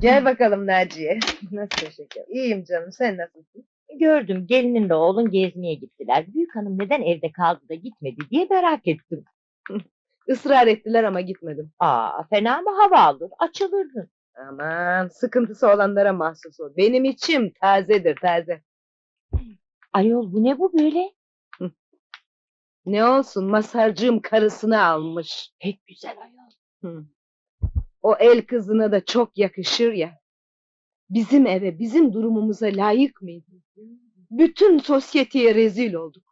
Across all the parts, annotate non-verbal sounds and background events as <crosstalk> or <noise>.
Gel bakalım Naciye. Nasıl şeker? İyiyim canım. Sen nasılsın? Gördüm gelininle oğlun gezmeye gittiler. Büyük hanım neden evde kaldı da gitmedi diye merak ettim. <laughs> Israr ettiler ama gitmedim. Aa fena mı hava alır? Açılırdın. Aman sıkıntısı olanlara mahsus o. Benim içim tazedir taze. Ayol bu ne bu böyle? <laughs> Ne olsun masarcığım karısını almış. Pek güzel ayol. Hı. O el kızına da çok yakışır ya. Bizim eve, bizim durumumuza layık mıydı? Bütün sosyeteye rezil olduk.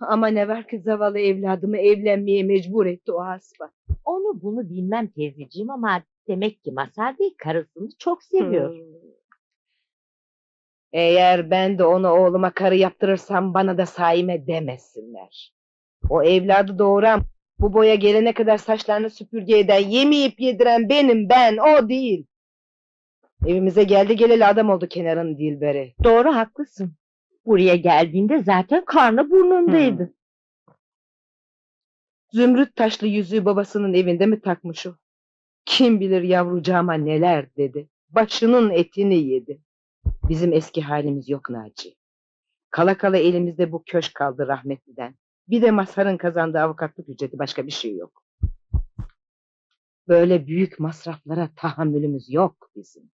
Ama ne var ki zavallı evladımı evlenmeye mecbur etti o hasba. Onu bunu bilmem teyzeciğim ama demek ki Masar Bey karısını çok seviyor. Hmm. Eğer ben de onu oğluma karı yaptırırsam bana da saime demesinler. O evladı doğuran, bu boya gelene kadar saçlarını süpürge eden, yemeyip yediren benim, ben, o değil. Evimize geldi geleli adam oldu kenarın dilberi. Doğru haklısın. Buraya geldiğinde zaten karnı burnundaydı. Zümrüt taşlı yüzüğü babasının evinde mi takmış o? Kim bilir yavrucağıma neler dedi. Başının etini yedi. Bizim eski halimiz yok Naci. Kala kala elimizde bu köşk kaldı rahmetliden. Bir de Mazhar'ın kazandığı avukatlık ücreti başka bir şey yok. Böyle büyük masraflara tahammülümüz yok bizim.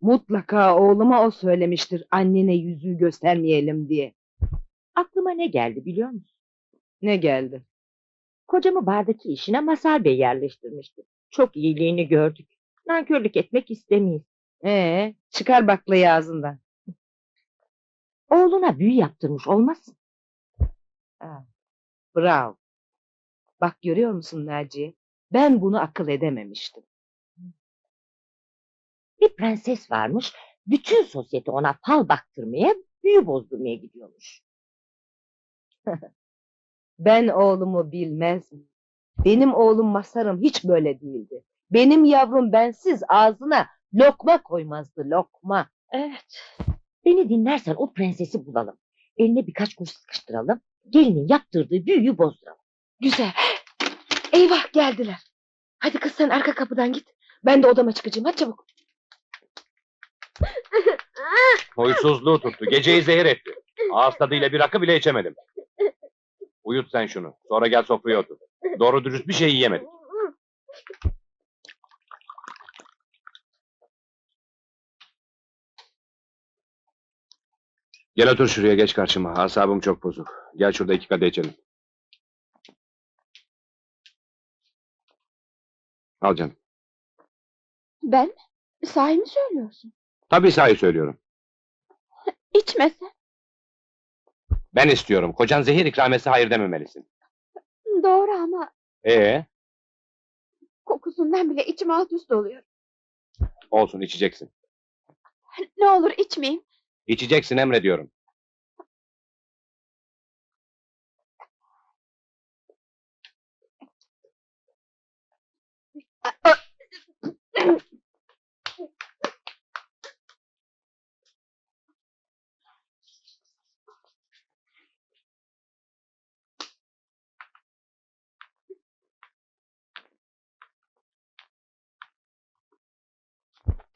Mutlaka oğluma o söylemiştir annene yüzüğü göstermeyelim diye. Aklıma ne geldi biliyor musun? Ne geldi? Kocamı bardaki işine Masar Bey yerleştirmişti. Çok iyiliğini gördük. Nankörlük etmek istemeyiz. Ee, çıkar baklayı ağzından. Oğluna büyü yaptırmış olmasın? Ha, bravo. Bak görüyor musun Naciye? Ben bunu akıl edememiştim. Bir prenses varmış. Bütün sosyete ona fal baktırmaya, büyü bozdurmaya gidiyormuş. <laughs> Ben oğlumu bilmez mi? Benim oğlum Masarım hiç böyle değildi. Benim yavrum bensiz ağzına lokma koymazdı lokma. Evet. Beni dinlersen o prensesi bulalım. Eline birkaç kuruş sıkıştıralım. Gelinin yaptırdığı büyüyü bozduralım. Güzel. Eyvah geldiler. Hadi kız sen arka kapıdan git. Ben de odama çıkacağım. Hadi çabuk. Huysuzluğu tuttu. Geceyi zehir etti. Ağız tadıyla bir rakı bile içemedim. Uyut sen şunu. Sonra gel sofraya otur. Doğru dürüst bir şey yiyemedik. Gel otur şuraya geç karşıma. Asabım çok bozuk. Gel şurada iki kadeh içelim. Al canım. Ben? Sahi mi söylüyorsun? Tabii sahi söylüyorum. <laughs> İçmesen. Ben istiyorum. Kocan zehir ikramesi hayır dememelisin. Doğru ama Ee, kokusundan bile içim alt üst oluyor. olsun içeceksin. Ne olur içmeyeyim. İçeceksin emrediyorum.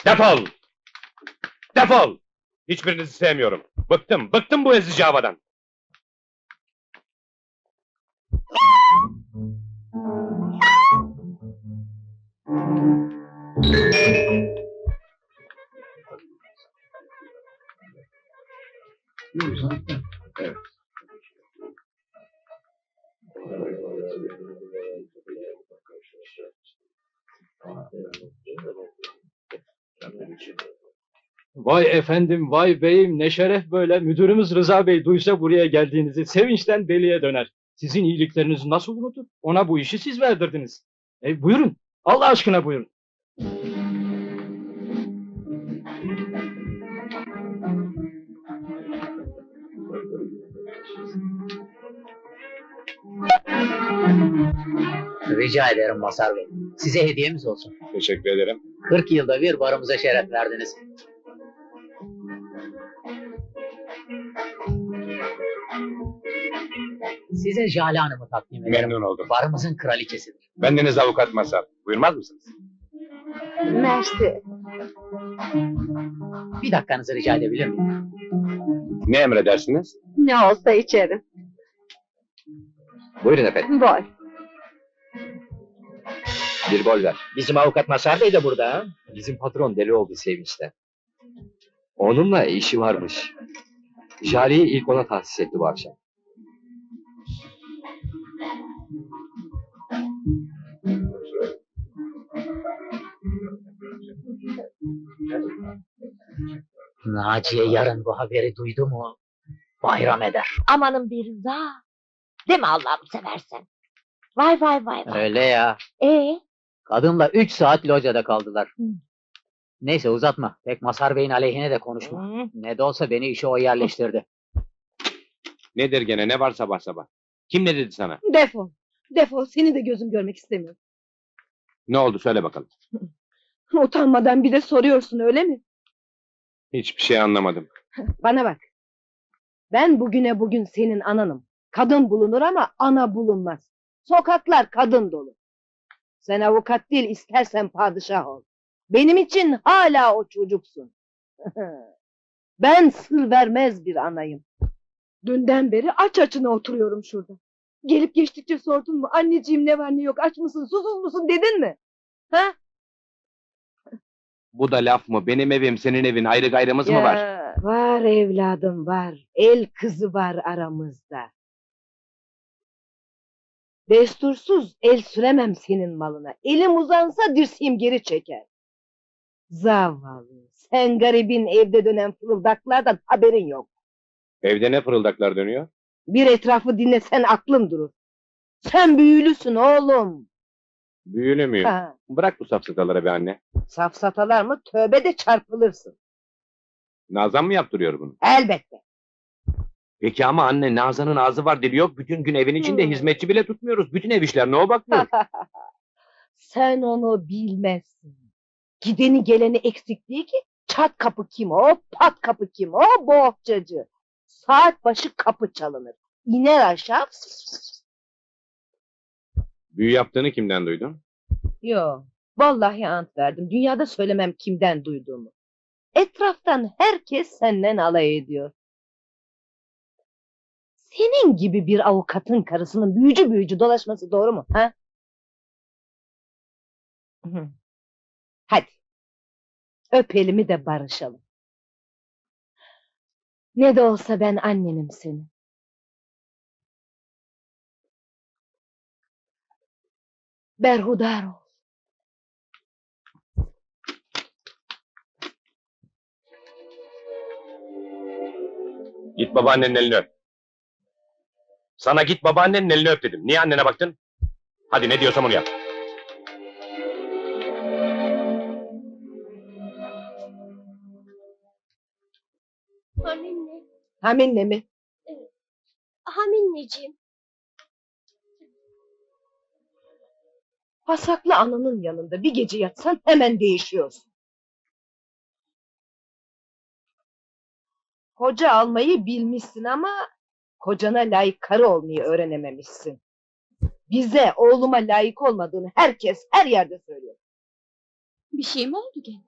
Defol! Defol! Hiçbirinizi sevmiyorum. Bıktım, bıktım bu ezici havadan. Vay efendim, vay beyim, ne şeref böyle. Müdürümüz Rıza Bey duysa buraya geldiğinizi sevinçten deliye döner. Sizin iyiliklerinizi nasıl unutur? Ona bu işi siz verdirdiniz. E, buyurun, Allah aşkına buyurun. Rica ederim Masar Bey. Size hediyemiz olsun. Teşekkür ederim. 40 yılda bir barımıza şeref verdiniz. Size Jale Hanım'ı takdim ederim. Memnun oldum. Barımızın kraliçesidir. Bendeniz avukat Masar. Buyurmaz mısınız? Mersi. Bir dakikanızı rica edebilir miyim? Ne emredersiniz? Ne olsa içerim. Buyurun efendim. Bol. Bir gol ver. Bizim avukat Masar Bey de burada. Bizim patron deli oldu sevinçten. Onunla işi varmış. Jale'yi ilk ona tahsis etti bu akşam. Naciye yarın bu haberi duydu mu bayram eder. Amanın bir rıza. Değil mi Allah'ım seversen? Vay vay vay vay. Öyle ya. Ee, Kadınla 3 saat locada kaldılar. Hı. Neyse uzatma. Pek Masar Bey'in aleyhine de konuşma. hı, Ne de olsa beni işe o yerleştirdi. Nedir gene ne var sabah sabah? Kim ne dedi sana? Defol. Defol. Seni de gözüm görmek istemiyorum. Ne oldu söyle bakalım. <laughs> Utanmadan bir de soruyorsun öyle mi? Hiçbir şey anlamadım. <laughs> Bana bak. Ben bugüne bugün senin ananım. Kadın bulunur ama ana bulunmaz. Sokaklar kadın dolu. Sen avukat değil istersen padişah ol. Benim için hala o çocuksun. <laughs> ben sır vermez bir anayım. Dünden beri aç açına oturuyorum şurada. Gelip geçtikçe sordun mu? Anneciğim ne var ne yok aç mısın susuz musun dedin mi? Ha? Bu da laf mı? Benim evim senin evin ayrı gayrımız mı var? Var evladım var. El kızı var aramızda. Destursuz el süremem senin malına. Elim uzansa dirseğim geri çeker. Zavallı. Sen garibin evde dönen fırıldaklardan haberin yok. Evde ne fırıldaklar dönüyor? Bir etrafı dinlesen aklın durur. Sen büyülüsün oğlum. Büyülü müyüm? Ha, Bırak bu safsataları be anne. safsatalar mı tövbe de çarpılırsın. Nazan mı yaptırıyor bunu? Elbette. Peki ama anne Nazan'ın ağzı var dili yok. Bütün gün evin içinde Hmm. hizmetçi bile tutmuyoruz. Bütün ev işlerine o bakıyor. <laughs> Sen onu bilmezsin. Gideni geleni eksik değil ki. Çat kapı kim o, pat kapı kim o, bohçacı. Saat başı kapı çalınır. İner aşağı. Büyü yaptığını kimden duydun? Yo, vallahi ant verdim. Dünyada söylemem kimden duyduğumu. Etraftan herkes senden alay ediyor. Senin gibi bir avukatın karısının büyücü büyücü dolaşması doğru mu? Ha? Hadi. Öp elimi de barışalım. Ne de olsa ben annenim senin. Berhudar ol. Git babaannenin elini öp. Sana git babaannenin elini öp dedim. Niye annene baktın? Hadi ne diyorsam onu yap. Haminle. Haminle mi? Haminneciğim. Pasaklı ananın yanında bir gece yatsan hemen değişiyorsun. Koca almayı bilmişsin ama kocana layık karı olmayı öğrenememişsin. Bize oğluma layık olmadığını herkes her yerde söylüyor. Bir şey mi oldu gene?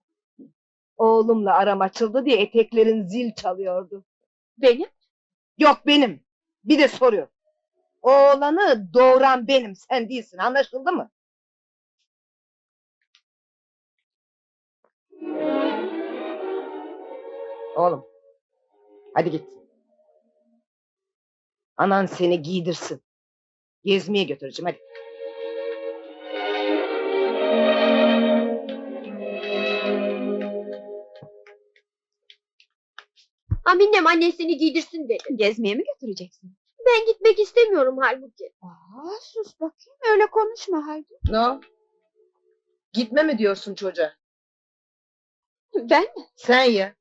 Oğlumla aram açıldı diye eteklerin zil çalıyordu. Benim? Yok benim. Bir de soruyor. Oğlanı doğuran benim sen değilsin anlaşıldı mı? Oğlum. Hadi git. Anan seni giydirsin. Gezmeye götüreceğim hadi. Aminem annesini giydirsin dedi. Gezmeye mi götüreceksin? Ben gitmek istemiyorum halbuki. Aa, sus bakayım öyle konuşma Haydi. Ne? Gitme mi diyorsun çocuğa? Ben mi? Sen ya.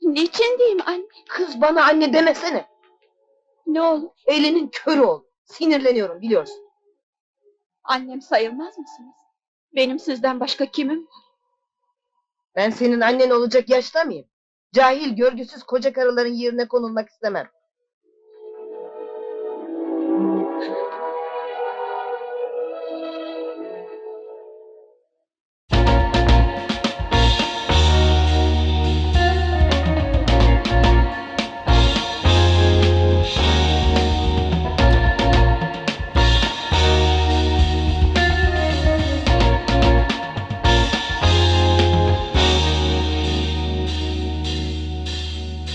Niçin diyeyim anne? Kız bana anne demesene. Ne olur? Elinin körü ol. Sinirleniyorum biliyorsun. Annem sayılmaz mısınız? Benim sizden başka kimim var? Ben senin annen olacak yaşta mıyım? Cahil, görgüsüz koca karıların yerine konulmak istemem.